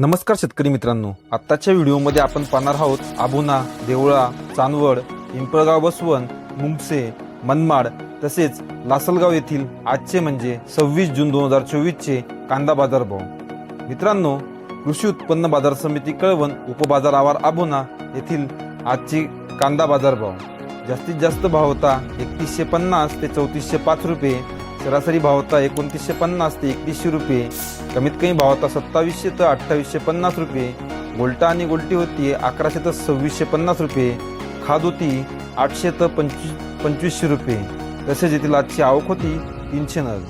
नमस्कार शेतकरी मित्रांनो. आत्ताच्या व्हिडिओमध्ये आपण पाहणार आहोत आबुना देवळा चांदवड पिंपळगाव बसवण मुंगसे मनमाड तसेच लासलगाव येथील आजचे म्हणजे सव्वीस जून दोन हजार चोवीसचे कांदा बाजार भाव मित्रांनो कृषी उत्पन्न बाजार समिती कळवण उपबाजार आवार आबुना येथील आजचे कांदा बाजार भाव जास्तीत जास्त भाव होता एकतीसशे पन्नास ते चौतीसशे पाच रुपये. सरासरी भाव होता एकोणतीसशे पन्नास ते एकतीसशे रुपये. कमीत कमी भाव होता सत्तावीसशे तर अठ्ठावीसशे पन्नास रुपये. गोल्टा आणि गोल्टी होती अकराशे तर सव्वीसशे पन्नास रुपये. खाद होती आठशे तर पंचवीस पंचवीसशे रुपये. तसेच येथील आजची आवक होती तीनशे नग.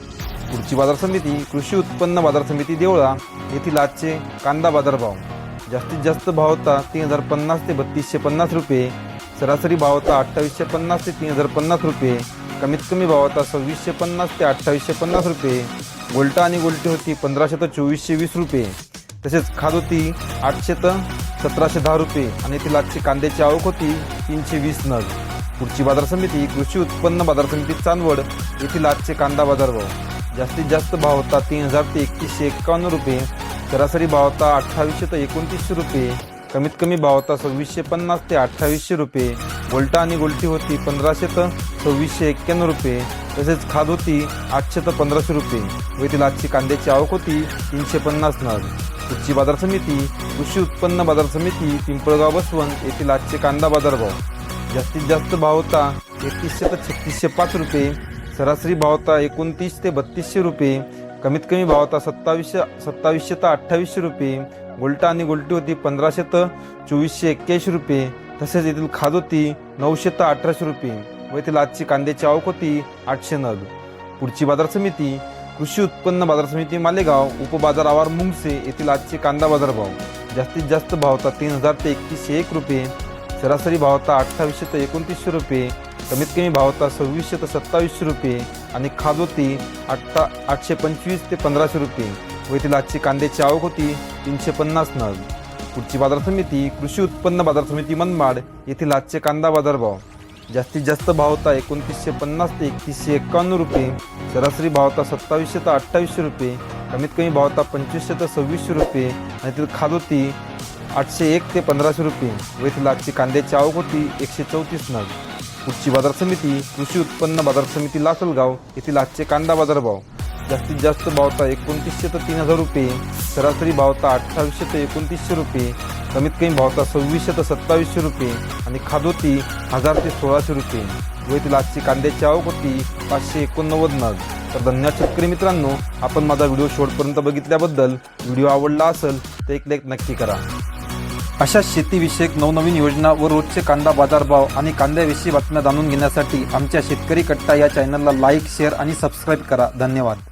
पुढची बाजार समिती कृषी उत्पन्न बाजार समिती देवळा येथील आजचे कांदा बाजारभाव. जास्तीत जास्त भाव होता तीन हजार पन्नास ते बत्तीसशे पन्नास रुपये. सरासरी भाव होता अठ्ठावीसशे पन्नास ते तीन हजार पन्नास रुपये. कमीत कमी भावात सव्वीसशे पन्नास ते अठ्ठावीसशे पन्नास रुपये. गोल्टा आणि गोल्टी होती पंधराशे तर चोवीसशे वीस रुपये. तसेच खाद होती आठशे तर सतराशे दहा रुपये आणि ती लागची कांद्याची आवक होती तीनशे वीस नग. पुढची बाजार समिती कृषी उत्पन्न बाजार समिती चांदवड येथील आजचे कांदा बाजार भाव. जास्तीत जास्त भाव होता तीन हजार ते एकतीसशे एक्कावन्न रुपये. सरासरी भाव होता अठ्ठावीसशे ते एकोणतीसशे रुपये. कमीत कमी भाव होता सव्वीसशे पन्नास ते अठ्ठावीसशे रुपये. गोल्टा आणि गोल्टी होती पंधराशे तर सव्वीसशे एक्क्याण्णव रुपये. तसेच खाद होती आठशे तर पंधराशे रुपये. व येथील आजची कांद्याची आवक होती तीनशे पन्नास नग. पुढची बाजार समिती कृषी उत्पन्न बाजार समिती पिंपळगाव बसवण येथील आजचे कांदा बाजारभाव. जास्तीत जास्त भाव होता एकतीसशे तर छत्तीसशे पाच रुपये. सरासरी भाव होता एकोणतीस ते बत्तीसशे रुपये. कमीत कमी भाव होता सत्तावीसशे सत्तावीसशे तर अठ्ठावीसशे रुपये. गोल्टा आणि गोल्टी होती पंधराशे तर चोवीसशे एक्क्याऐंशी रुपये. तसेच येथील खाद होती नऊशे तर अठराशे रुपये व येथील आजची कांद्याची आवक होती आठशे नग. पुढची बाजार समिती कृषी उत्पन्न बाजार समिती मालेगाव उपबाजार आवार मुंगसे येथील आजचे कांदा बाजार भाव जास्तीत जास्त भाव होता तीन हजार ते एकतीसशे एक रुपये सरासरी भाव होता अठ्ठावीसशे ते एकोणतीसशे रुपये कमीत कमी भाव होता सव्वीसशे ते सत्तावीसशे रुपये आणि खाद होती आठा आठशे पंचवीस ते पंधराशे रुपये व येथील आजची कांद्याची आवक होती तीनशे पन्नास नग. नागपूरची बाजार समिती कृषी उत्पन्न बाजार समिती मनमाड येथील आजचे कांदा बाजारभाव जास्तीत जास्त भाव होता एकोणतीसशे पन्नास ते एकतीसशे एक्कावन्न रुपये. सरासरी भाव होता सत्तावीसशे ते अठ्ठावीसशे रुपये. कमीत कमी भाव होता पंचवीसशे ते सव्वीसशे रुपये. आणि ती खाद होती आठशे एक ते पंधराशे रुपये. व येथील आजची कांद्याची आवक होती एकशे चौतीस नग. पुढची बाजार समिती कृषी उत्पन्न बाजार समिती लासलगाव येथील आजचे कांदा बाजारभाव जास्तीत जास्त भावता एकोणतीसशे ते तीन हजार रुपये सरासरी भावता अठ्ठावीसशे ते एकोणतीसशे रुपये कमीत कमी भावता सव्वीसशे ते सत्तावीसशे रुपये आणि खादोती हजार ते सोळाशे रुपये. व आजची कांद्याची आवक होती पाचशे एकोणनव्वद नग. तर धन्यवाद शेतकरी मित्रांनो आपण माझा व्हिडिओ शेवटपर्यंत बघितल्याबद्दल व्हिडिओ आवडला असेल तर एक लाईक नक्की करा. अशा शेतीविषयक नवनवीन योजना व रोजचे कांदा बाजारभाव आणि कांद्याविषयी बातम्या जाणून घेण्यासाठी आमच्या शेतकरी कट्टा या चॅनलला लाईक शेअर आणि सबस्क्राईब करा. धन्यवाद.